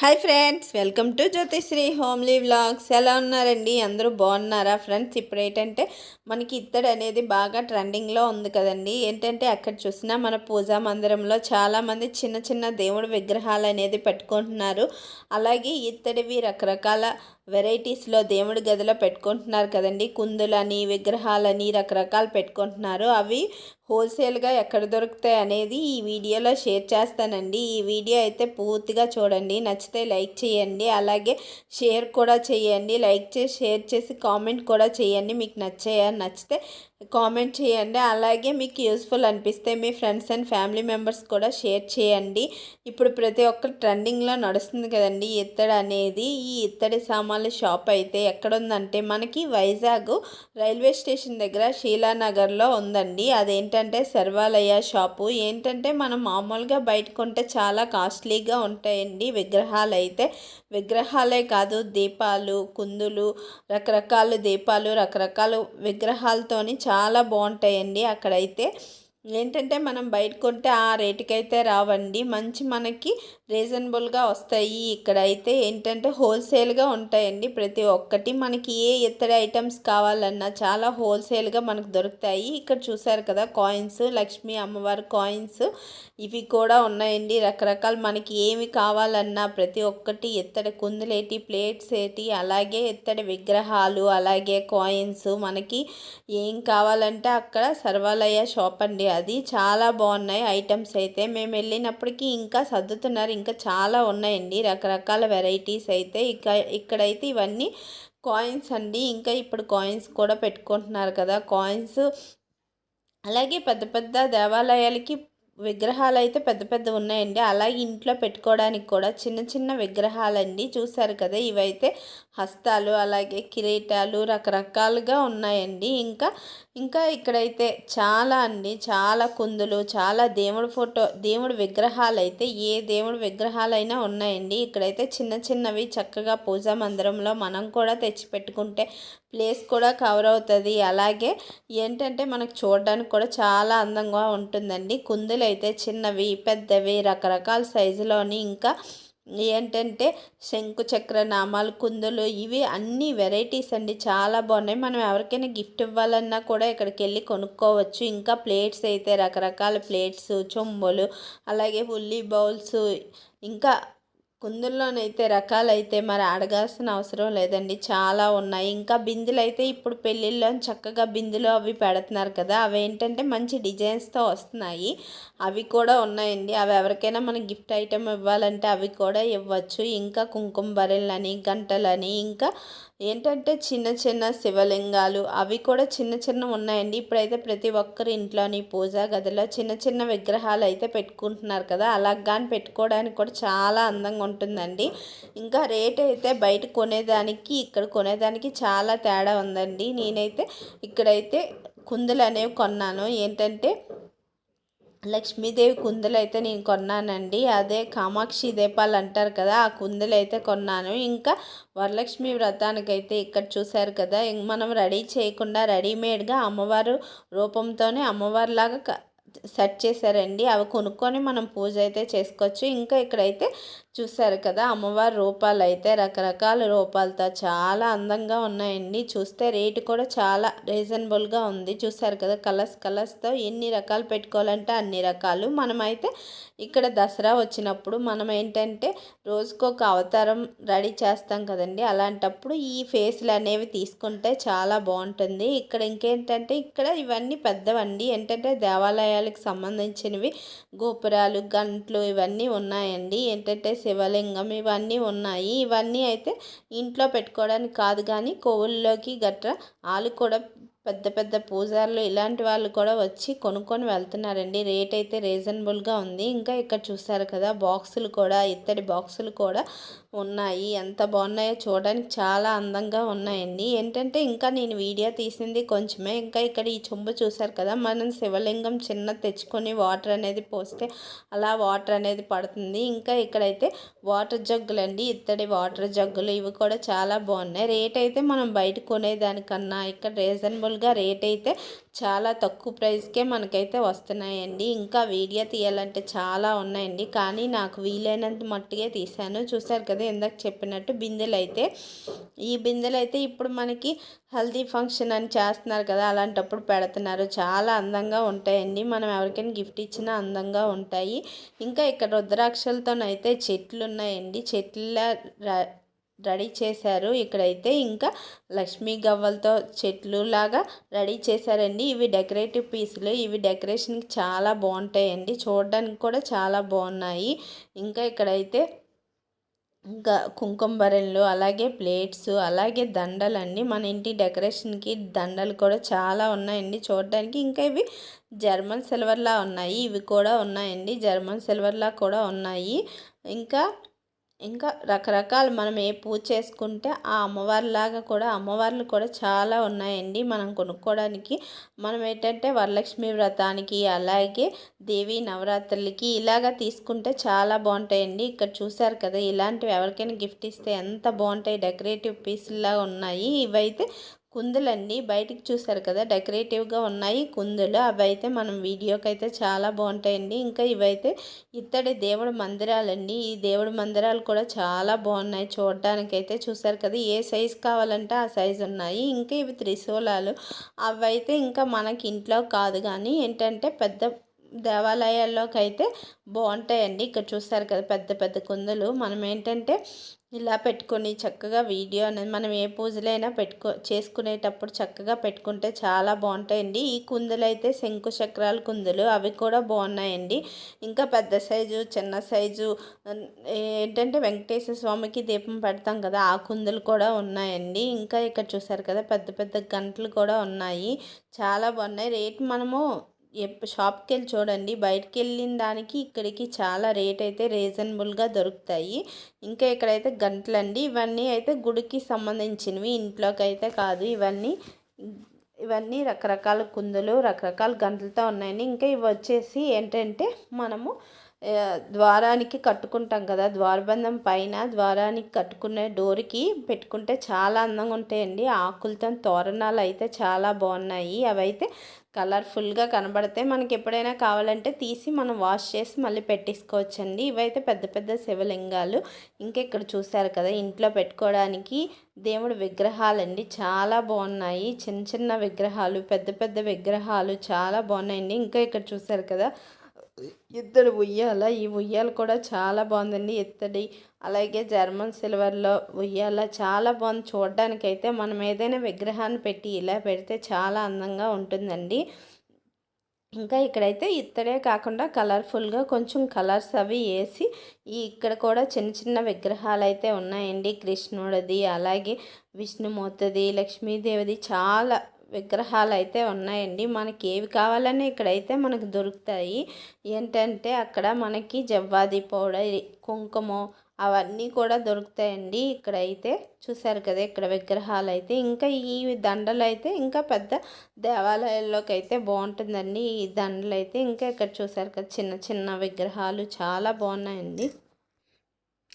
Hi friends welcome to Jyothisri homely vlogs. ఎలా ఉన్నారండి? అందరూ బాగున్నారా? ఫ్రెండ్స్ ఇప్పుడు ఏంటంటే మనకి ఇత్తడి అనేది బాగా ట్రెండింగ్లో ఉంది కదండి. ఏంటంటే అక్కడ చూసినా మన పూజా మందిరంలో చాలామంది చిన్న చిన్న దేవుడి విగ్రహాలు అనేది పెట్టుకుంటున్నారు. అలాగే ఇత్తడివి రకరకాల వెరైటీస్లో దేవుడి గదిలో పెట్టుకుంటున్నారు కదండి. కుందులని విగ్రహాలని రకరకాలు పెట్టుకుంటున్నారు. అవి హోల్సేల్గా ఎక్కడ దొరుకుతాయి అనేది ఈ వీడియోలో షేర్ చేస్తానండి. ఈ వీడియో అయితే పూర్తిగా చూడండి. నచ్చితే లైక్ చేయండి. అలాగే షేర్ కూడా చేయండి. లైక్ చేసి షేర్ చేసి కామెంట్ కూడా చేయండి. మీకు నచ్చాయా? నచ్చితే కామెంట్ చేయండి. అలాగే మీకు యూస్ఫుల్ అనిపిస్తే మీ ఫ్రెండ్స్ అండ్ ఫ్యామిలీ మెంబర్స్ కూడా షేర్ చేయండి. ఇప్పుడు ప్రతి ఒక్క ట్రెండింగ్లో నడుస్తుంది కదండి. ఇత్తడి అనేది ఈ ఇత్తడి సామాన్ సామాన్ల షాప్ అయితే ఎక్కడుందంటే మనకి వైజాగ్ రైల్వే స్టేషన్ దగ్గర శీలానగర్లో ఉందండి. అదేంటంటే సర్వాలయ షాపు. ఏంటంటే మనం మామూలుగా బయట కొంటే చాలా కాస్ట్లీగా ఉంటాయండి విగ్రహాలు అయితే. విగ్రహాలే కాదు దీపాలు కుందులు రకరకాల దీపాలు రకరకాల విగ్రహాలతోని చాలా బాగుంటాయండి అక్కడైతే. ఏంటంటే మనం బయట కొంటే ఆ రేటుకైతే అయితే రావండి. మంచి మనకి రీజనబుల్గా వస్తాయి. ఇక్కడ అయితే ఏంటంటే హోల్సేల్గా ఉంటాయండి. ప్రతి ఒక్కటి మనకి ఏ ఇతర ఐటమ్స్ కావాలన్నా చాలా హోల్సేల్గా మనకు దొరుకుతాయి. ఇక్కడ చూసారు కదా కాయిన్స్ లక్ష్మీ అమ్మవారి కాయిన్స్ ఇవి కూడా ఉన్నాయండి. రకరకాల మనకి ఏమి కావాలన్నా ప్రతి ఒక్కటి ఇత్తడి కుందులేటి ప్లేట్స్ ఏటి అలాగే ఇత్తడి విగ్రహాలు అలాగే కాయిన్స్ మనకి ఏం కావాలంటే అక్కడ సర్వాలయ షాప్ అండి అది చాలా బాగున్నాయి ఐటమ్స్ అయితే. మేము వెళ్ళినప్పటికీ ఇంకా సర్దుతున్నారు. ఇంకా చాలా ఉన్నాయండి. రకరకాల వెరైటీస్ అయితే. ఇక ఇక్కడైతే ఇవన్నీ కాయిన్స్ అండి. ఇంకా ఇప్పుడు కాయిన్స్ కూడా పెట్టుకుంటున్నారు కదా. కాయిన్స్ అలాగే పెద్ద పెద్ద దేవాలయాలకి విగ్రహాలు అయితే పెద్ద పెద్ద ఉన్నాయండి. అలాగే ఇంట్లో పెట్టుకోవడానికి కూడా చిన్న చిన్న విగ్రహాలండి. చూసారు కదా ఇవైతే హస్తాలు అలాగే కిరీటాలు రకరకాలుగా ఉన్నాయండి. ఇంకా ఇంకా ఇక్కడైతే చాలా అండి. చాలా కుందులు చాలా దేవుడి ఫోటో దేవుడి విగ్రహాలు అయితే ఏ దేవుడి విగ్రహాలైనా ఉన్నాయండి. ఇక్కడైతే చిన్న చిన్నవి చక్కగా పూజా మందిరంలో మనం కూడా తెచ్చి పెట్టుకుంటే ప్లేస్ కూడా కవర్ అవుతుంది. అలాగే ఏంటంటే మనకు చూడడానికి కూడా చాలా అందంగా ఉంటుందండి. కుందులు అయితే చిన్నవి పెద్దవి రకరకాల సైజులోని ఇంకా ఏంటంటే శంకు చక్ర నామాలు కుందులు ఇవి అన్ని వెరైటీస్ అండి. చాలా బాగున్నాయి. మనం ఎవరికైనా గిఫ్ట్ ఇవ్వాలన్నా కూడా ఇక్కడికి వెళ్ళి కొనుక్కోవచ్చు. ఇంకా ప్లేట్స్ అయితే రకరకాల ప్లేట్స్ చొంబులు అలాగే ఉల్లి బౌల్స్ ఇంకా కుందుల్లోనైతే రకాలైతే మరి అడగాల్సిన అవసరం లేదండి. చాలా ఉన్నాయి. ఇంకా బిందులు అయితే ఇప్పుడు పెళ్ళిళ్ళలో చక్కగా బిందులు అవి పెడుతున్నారు కదా అవి ఏంటంటే మంచి డిజైన్స్తో వస్తున్నాయి. అవి కూడా ఉన్నాయండి. అవి ఎవరికైనా మన గిఫ్ట్ ఐటెం ఇవ్వాలంటే అవి కూడా ఇవ్వచ్చు. ఇంకా కుంకుమ బరెళ్ళని గంటలని ఇంకా ఏంటంటే చిన్న చిన్న శివలింగాలు అవి కూడా చిన్న చిన్న ఉన్నాయండి. ఇప్పుడైతే ప్రతి ఒక్కరి ఇంట్లోని పూజా గదిలో చిన్న చిన్న విగ్రహాలు అయితే పెట్టుకుంటున్నారు కదా. అలా కానీ పెట్టుకోవడానికి కూడా చాలా అందంగా ఉంటుందండి. ఇంకా రేట్ అయితే బయట కొనేదానికి ఇక్కడ కొనేదానికి చాలా తేడా ఉందండి. నేనైతే ఇక్కడైతే కుందులు అనేవి కొన్నాను. ఏంటంటే లక్ష్మీదేవి కుందలు అయితే నేను కొన్నానండి. అదే కామాక్షి దీపాలు అంటారు కదా ఆ కుందలైతే అయితే కొన్నాను. ఇంకా వరలక్ష్మి వ్రతానికైతే ఇక్కడ చూశారు కదా మనం రెడీ చేయకుండా రెడీమేడ్గా అమ్మవారు రూపంతోనే అమ్మవారిలాగా సెట్ చేశారండి. అవి కొనుక్కొని మనం పూజ అయితే చేసుకోవచ్చు. ఇంకా ఇక్కడైతే చూసారు కదా అమ్మవారి రూపాలు అయితే రకరకాల రూపాలతో చాలా అందంగా ఉన్నాయండి. చూస్తే రేటు కూడా చాలా రీజనబుల్గా ఉంది. చూసారు కదా కలర్స్ కలర్స్తో ఎన్ని రకాలు పెట్టుకోవాలంటే అన్ని రకాలు. మనమైతే ఇక్కడ దసరా వచ్చినప్పుడు మనం ఏంటంటే రోజుకొక అవతారం రెడీ చేస్తాం కదండి. అలాంటప్పుడు ఈ ఫేస్లు అనేవి తీసుకుంటే చాలా బాగుంటుంది. ఇక్కడ ఇంకేంటంటే ఇక్కడ ఇవన్నీ పెద్దవండి. ఏంటంటే దేవాలయాలకు సంబంధించినవి గోపురాలు గంట్లు ఇవన్నీ ఉన్నాయండి. ఏంటంటే శివలింగం ఇవన్నీ ఉన్నాయి. ఇవన్నీ అయితే ఇంట్లో పెట్టుకోవడానికి కాదు కానీ కోవుల్లోకి గట్రా వాళ్ళు కూడా పెద్ద పెద్ద పూజారులు ఇలాంటి వాళ్ళు కూడా వచ్చి కొనుక్కొని వెళ్తున్నారండి. రేట్ అయితే రీజనబుల్గా ఉంది. ఇంకా ఇక్కడ చూసారు కదా బాక్సులు కూడా ఇత్తడి బాక్సులు కూడా ఉన్నాయి. ఎంత బాగున్నాయో చూడడానికి చాలా అందంగా ఉన్నాయండి. ఏంటంటే ఇంకా నేను వీడియో తీసింది కొంచెమే. ఇంకా ఇక్కడ ఈ చెంబు చూసారు కదా మనం శివలింగం చిన్న తెచ్చుకొని వాటర్ అనేది పోస్తే అలా వాటర్ అనేది పడుతుంది. ఇంకా ఇక్కడైతే వాటర్ జగ్గులు అండి. ఇత్తడి వాటర్ జగ్గులు ఇవి కూడా చాలా బాగున్నాయి. రేట్ అయితే మనం బయట కొనేదానికన్నా ఇక్కడ రీజనబుల్గా రేట్ అయితే చాలా తక్కువ ప్రైస్కే మనకైతే వస్తున్నాయండి. ఇంకా వీడియో తీయాలంటే చాలా ఉన్నాయండి. కానీ నాకు వీలైనంత మట్టుగా తీశాను. చూసారు కదా ఇందాక చెప్పినట్టు బిందెలు అయితే ఈ బిందెలు అయితే ఇప్పుడు మనకి హల్దీ ఫంక్షన్ అని చేస్తున్నారు కదా అలాంటప్పుడు పెడుతున్నారు. చాలా అందంగా ఉంటాయండి. మనం ఎవరికైనా గిఫ్ట్ ఇచ్చినా అందంగా ఉంటాయి. ఇంకా ఇక్కడ రుద్రాక్షలతోనైతే చెట్లు ఉన్నాయండి చెట్ల రెడీ చేశారు. ఇక్కడైతే ఇంకా లక్ష్మీ గవ్వలతో చెట్లు లాగా రెడీ చేశారండి. ఇవి డెకరేటివ్ పీసులు. ఇవి డెకరేషన్కి చాలా బాగుంటాయండి. చూడడానికి కూడా చాలా బాగున్నాయి. ఇంకా ఇక్కడైతే ఇంకా కుంకుమ బరెన్లు అలాగే ప్లేట్స్ అలాగే దండలండి మన ఇంటి డెకరేషన్కి దండలు కూడా చాలా ఉన్నాయండి చూడడానికి. ఇంకా ఇవి జర్మన్ సిల్వర్లా ఉన్నాయి. ఇవి కూడా ఉన్నాయండి. జర్మన్ సిల్వర్లా కూడా ఉన్నాయి. ఇంకా ఇంకా రకరకాలు మనం ఏ పూజ చేసుకుంటే ఆ అమ్మవారిలాగా కూడా అమ్మవార్లు కూడా చాలా ఉన్నాయండి మనం కొనుక్కోవడానికి. మనం ఏంటంటే వరలక్ష్మి వ్రతానికి అలాగే దేవి నవరాత్రులకి ఇలాగ తీసుకుంటే చాలా బాగుంటాయండి. ఇక్కడ చూసారు కదా ఇలాంటివి ఎవరికైనా గిఫ్ట్ ఇస్తే ఎంత బాగుంటాయి. డెకరేటివ్ పీసుల్లా ఉన్నాయి. ఇవైతే కుందులన్నీ బయటికి చూసారు కదా డెకరేటివ్గా ఉన్నాయి కుందులు. అవి అయితే మనం వీడియోకి అయితే చాలా బాగుంటాయండి. ఇంకా ఇవైతే ఇత్తడి దేవుడు మందిరాలండి. ఈ దేవుడు మందిరాలు కూడా చాలా బాగున్నాయి చూడడానికి అయితే చూసారు కదా. ఏ సైజు కావాలంటే ఆ సైజు ఉన్నాయి. ఇంకా ఇవి త్రిశూలాలు. అవి అయితే ఇంకా మనకి ఇంట్లో కాదు కానీ ఏంటంటే పెద్ద దేవాలయాల్లోకి అయితే బాగుంటాయండి ఇక్కడ చూస్తారు కదా పెద్ద పెద్ద కుందలు. మనం ఏంటంటే ఇలా పెట్టుకొని చక్కగా వీడియో అనేది మనం ఏ పూజలైనా పెట్టుకో చేసుకునేటప్పుడు చక్కగా పెట్టుకుంటే చాలా బాగుంటాయండి ఈ కుందులు అయితే శంకు చక్రాల కుందులు. అవి కూడా బాగున్నాయండి ఇంకా పెద్ద సైజు చిన్న సైజు ఏంటంటే వెంకటేశ్వర స్వామికి దీపం పెడతాం కదా ఆ కుందులు కూడా ఉన్నాయండి. ఇంకా ఇక్కడ చూసారు కదా పెద్ద పెద్ద గంటలు కూడా ఉన్నాయి. చాలా బాగున్నాయి రేట్ మనము షాప్కి వెళ్ళి చూడండి. బయటికి వెళ్ళిన దానికి ఇక్కడికి చాలా రేట్ అయితే రీజనబుల్గా దొరుకుతాయి. ఇంకా ఇక్కడైతే గంటలండి. ఇవన్నీ అయితే గుడికి సంబంధించినవి. ఇంట్లోకి అయితే కాదు. ఇవన్నీ ఇవన్నీ రకరకాల కుందులు రకరకాల గంటలతో ఉన్నాయండి. ఇంకా ఇవి వచ్చేసి ఏంటంటే మనము ద్వారానికి కట్టుకుంటాం కదా ద్వారబంధం పైన ద్వారానికి కట్టుకునే డోర్కి పెట్టుకుంటే చాలా అందంగా ఉంటాయండి. ఆకులతో తోరణాలు అయితే చాలా బాగున్నాయి. అవైతే కలర్ఫుల్గా కనబడితే మనకి ఎప్పుడైనా కావాలంటే తీసి మనం వాష్ చేసి మళ్ళీ పెట్టేసుకోవచ్చండి. ఇవైతే పెద్ద పెద్ద శివలింగాలు. ఇంకా ఇక్కడ చూసారు కదా ఇంట్లో పెట్టుకోవడానికి దేవుడు విగ్రహాలండి. చాలా బాగున్నాయి. చిన్న చిన్న విగ్రహాలు పెద్ద పెద్ద విగ్రహాలు చాలా బాగున్నాయండి. ఇంకా ఇక్కడ చూసారు కదా ఇద్దరు ఉయ్యాల. ఈ ఉయ్యాల కూడా చాలా బాగుందండి. ఇత్తడి అలాగే జర్మన్ సిల్వర్లో ఉయ్యాల చాలా బాగుంది. చూడడానికైతే మనం ఏదైనా విగ్రహాన్ని పెట్టి ఇలా పెడితే చాలా అందంగా ఉంటుందండి. ఇంకా ఇక్కడైతే ఇత్తడే కాకుండా కలర్ఫుల్గా కొంచెం కలర్స్ అవి వేసి ఈ ఇక్కడ కూడా చిన్న చిన్న విగ్రహాలు అయితే ఉన్నాయండి. కృష్ణుడిది అలాగే విష్ణుమూర్తిది లక్ష్మీదేవిది చాలా విగ్రహాలు అయితే ఉన్నాయండి. మనకి ఏవి కావాలన్నా ఇక్కడైతే మనకు దొరుకుతాయి. ఏంటంటే అక్కడ మనకి జవ్వాది పౌడర్ కుంకుమ అవన్నీ కూడా దొరుకుతాయండి. ఇక్కడైతే చూసారు కదా ఇక్కడ విగ్రహాలు అయితే ఇంకా ఈ దండలు అయితే ఇంకా పెద్ద దేవాలయాల్లోకి అయితే బాగుంటుందండి. ఈ దండలు అయితే ఇంకా ఇక్కడ చూసారు కదా చిన్న చిన్న విగ్రహాలు చాలా బాగున్నాయండి.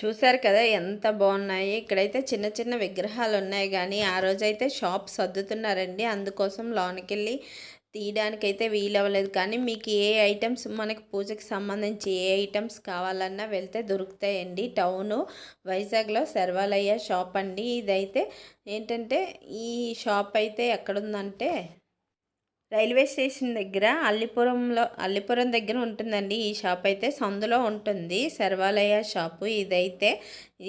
చూసారు కదా ఎంత బాగున్నాయి. ఇక్కడైతే చిన్న చిన్న విగ్రహాలు ఉన్నాయి కానీ ఆ రోజైతే షాప్ సర్దుతున్నారండి. అందుకోసం లోనికి వెళ్ళి తీయడానికైతే వీలవ్వలేదు. కానీ మీకు ఏ ఐటమ్స్ మనకి పూజకి సంబంధించి ఏ ఐటమ్స్ కావాలన్నా వెళ్తే దొరుకుతాయండి. టౌను వైజాగ్లో సర్వాలయ్య షాప్ అండి. ఇదైతే ఏంటంటే ఈ షాప్ అయితే ఎక్కడుందంటే రైల్వే స్టేషన్ దగ్గర అల్లిపురంలో అల్లిపురం దగ్గర ఉంటుందండి. ఈ షాప్ అయితే సందులో ఉంటుంది. సర్వాలయ షాపు ఇదైతే.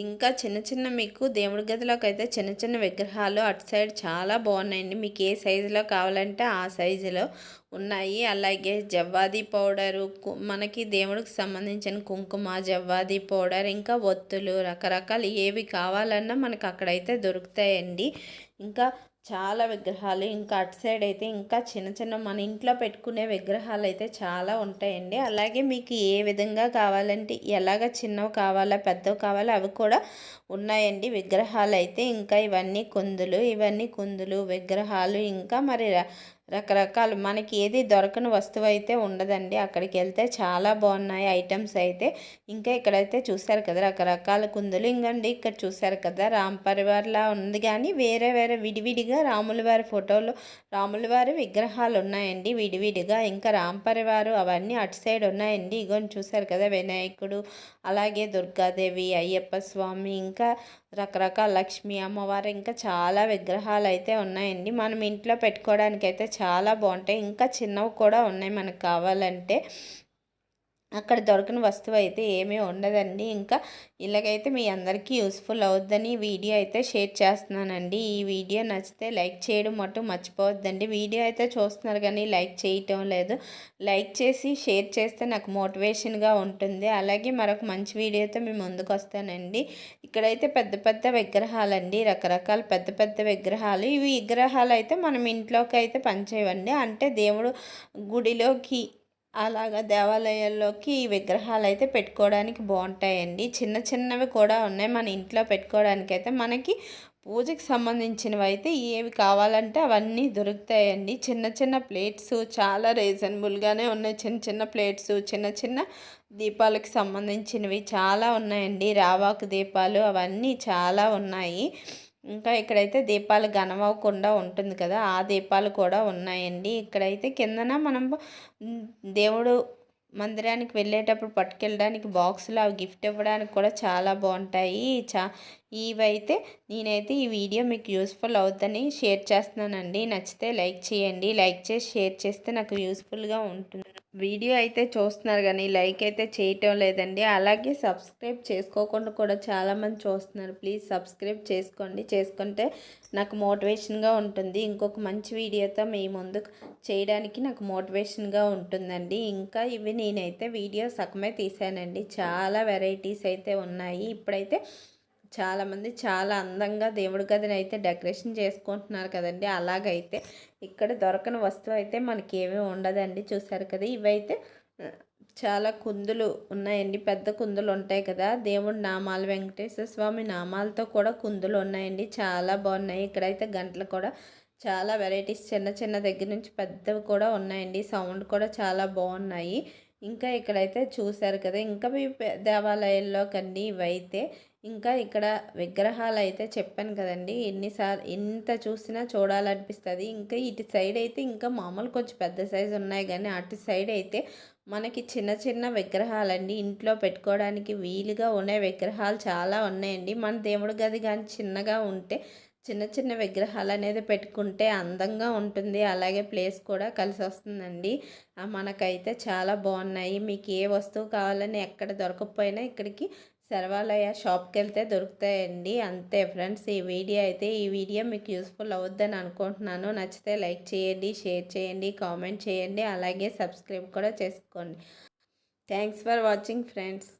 ఇంకా చిన్న చిన్న మీకు దేవుడి గదిలోకి అయితే చిన్న చిన్న విగ్రహాలు అటు సైడ్ చాలా బాగున్నాయండి. మీకు ఏ సైజులో కావాలంటే ఆ సైజులో ఉన్నాయి. అలాగే జవ్వాది పౌడరు మనకి దేవుడికి సంబంధించిన కుంకుమ జవ్వాది పౌడర్ ఇంకా ఒత్తులు రకరకాలు ఏవి కావాలన్నా మనకు అక్కడైతే దొరుకుతాయండి. ఇంకా చాలా విగ్రహాలు ఇంకా అటు సైడ్ అయితే ఇంకా చిన్న చిన్న మన ఇంట్లో పెట్టుకునే విగ్రహాలు అయితే చాలా ఉంటాయండి. అలాగే మీకు ఏ విధంగా కావాలంటే ఎలాగ చిన్నవి కావాలా పెద్దవి కావాలా అవి కూడా ఉన్నాయండి విగ్రహాలు అయితే. ఇంకా ఇవన్నీ కుందులు ఇవన్నీ కుందులు విగ్రహాలు ఇంకా మరి రకరకాలు మనకి ఏది దొరకని వస్తువు అయితే ఉండదండి. అక్కడికి వెళ్తే చాలా బాగున్నాయి ఐటమ్స్ అయితే. ఇంకా ఇక్కడైతే చూశారు కదా రకరకాల కుందులు ఇంకండి ఇక్కడ చూశారు కదా రామ్ పరివార్లా ఉంది. కానీ వేరే వేరే విడివిడిగా రాముల వారి ఫోటోలు రాముల వారి విగ్రహాలు ఉన్నాయండి విడివిడిగా. ఇంకా రామ్ పరివారు అవన్నీ అటు సైడ్ ఉన్నాయండి. ఇగోని చూశారు కదా వినాయకుడు అలాగే దుర్గాదేవి అయ్యప్ప స్వామి ఇంకా రకరకాల లక్ష్మీ అమ్మవారు ఇంకా చాలా విగ్రహాలు అయితే ఉన్నాయండి. మనం ఇంట్లో పెట్టుకోవడానికి అయితే చాలా బాగుంటాయి. ఇంకా చిన్నవి కూడా ఉన్నాయి మనకు కావాలంటే. అక్కడ దొరకని వస్తువు అయితే ఏమీ ఉండదండి. ఇంకా ఇలాగైతే మీ అందరికీ యూస్ఫుల్ అవుద్దని వీడియో అయితే షేర్ చేస్తున్నానండి. ఈ వీడియో నచ్చితే లైక్ చేయడం మటు మర్చిపోవద్దండి. వీడియో అయితే చూస్తున్నారు కానీ లైక్ చేయటం లేదు. లైక్ చేసి షేర్ చేస్తే నాకు మోటివేషన్గా ఉంటుంది. అలాగే మరొక మంచి వీడియోతో మేము ముందుకు వస్తానండి. ఇక్కడైతే పెద్ద పెద్ద విగ్రహాలండి. రకరకాల పెద్ద పెద్ద విగ్రహాలు. ఇవి విగ్రహాలు అయితే మనం ఇంట్లోకి అయితే పనిచేయవండి అంటే దేవుడు గుడిలోకి అలాగా దేవాలయాల్లోకి ఈ విగ్రహాలు అయితే పెట్టుకోవడానికి బాగుంటాయండి. చిన్న చిన్నవి కూడా ఉన్నాయి. మన ఇంట్లో పెట్టుకోవడానికి అయితే మనకి పూజకి సంబంధించినవి అయితే ఏవి కావాలంటే అవన్నీ దొరుకుతాయండి. చిన్న చిన్న ప్లేట్స్ చాలా రీజనబుల్గానే ఉన్నాయి. చిన్న చిన్న ప్లేట్స్ చిన్న చిన్న దీపాలకు సంబంధించినవి చాలా ఉన్నాయండి. రావాకు దీపాలు అవన్నీ చాలా ఉన్నాయి. ఇంకా ఇక్కడైతే దీపాలు గనమవ్వకుండా ఉంటుంది కదా ఆ దీపాలు కూడా ఉన్నాయండి. ఇక్కడైతే కిందన మనం దేవుడు మందిరానికి వెళ్ళేటప్పుడు పట్టుకెళ్ళడానికి బాక్సులు అవి గిఫ్ట్ ఇవ్వడానికి కూడా చాలా బాగుంటాయి. చా ఇవైతే నేనైతే ఈ వీడియో మీకు యూస్ఫుల్ అవుతుందని షేర్ చేస్తున్నానండి. నచ్చితే లైక్ చేయండి. లైక్ చేసి షేర్ చేస్తే నాకు యూస్ఫుల్గా ఉంటుంది. వీడియో అయితే చూస్తున్నారు కానీ లైక్ అయితే చేయటం లేదండి. అలాగే సబ్స్క్రైబ్ చేసుకోకుండా కూడా చాలామంది చూస్తున్నారు. ప్లీజ్ సబ్స్క్రైబ్ చేసుకోండి. చేసుకుంటే నాకు మోటివేషన్గా ఉంటుంది. ఇంకొక మంచి వీడియోతో మీ ముందు చేయడానికి నాకు మోటివేషన్గా ఉంటుందండి. ఇంకా ఇవి నేనైతే వీడియో సగమే తీసానండి. చాలా వెరైటీస్ అయితే ఉన్నాయి. ఇప్పుడైతే చాలామంది చాలా అందంగా దేవుడి గదిని అయితే డెకరేషన్ చేసుకుంటున్నారు కదండి. అలాగైతే ఇక్కడ దొరకని వస్తువు అయితే మనకి ఏమీ ఉండదండి. చూసారు కదా ఇవైతే చాలా కుందులు ఉన్నాయండి. పెద్ద కుందులు ఉంటాయి కదా. దేవుడి నామాలు వెంకటేశ్వర స్వామి నామాలతో కూడా కుందులు ఉన్నాయండి. చాలా బాగున్నాయి. ఇక్కడైతే గంటలు కూడా చాలా వెరైటీస్ చిన్న చిన్న దగ్గర నుంచి పెద్దవి కూడా ఉన్నాయండి. సౌండ్ కూడా చాలా బాగున్నాయి. ఇంకా ఇక్కడైతే చూశారు కదా ఇంకా మీ దేవాలయాల్లో కండి ఇవైతే. ఇంకా ఇక్కడ విగ్రహాలు అయితే చెప్పాను కదండి. ఎన్నిసార్లు ఎంత చూసినా చూడాలనిపిస్తుంది. ఇంకా ఇటు సైడ్ అయితే ఇంకా మామూలు కొంచెం పెద్ద సైజు ఉన్నాయి కానీ అటు సైడ్ అయితే మనకి చిన్న చిన్న విగ్రహాలండి. ఇంట్లో పెట్టుకోవడానికి వీలుగా ఉండే విగ్రహాలు చాలా ఉన్నాయండి. మన దేవుడి గది కానీ చిన్నగా ఉంటే చిన్న చిన్న విగ్రహాలు అనేది పెట్టుకుంటే అందంగా ఉంటుంది. అలాగే ప్లేస్ కూడా కలిసి వస్తుందండి. మనకైతే చాలా బాగున్నాయి. మీకు ఏ వస్తువు కావాలని ఎక్కడ దొరకకపోయినా ఇక్కడికి సర్వాలయ షాప్కి వెళ్తే దొరుకుతాయండి. అంతే ఫ్రెండ్స్ ఈ వీడియో అయితే ఈ వీడియో మీకు యూస్ఫుల్ అవుద్దని అనుకుంటున్నాను. నచ్చితే లైక్ చేయండి షేర్ చేయండి కామెంట్ చేయండి అలాగే సబ్స్క్రైబ్ కూడా చేసుకోండి. Thanks for watching friends.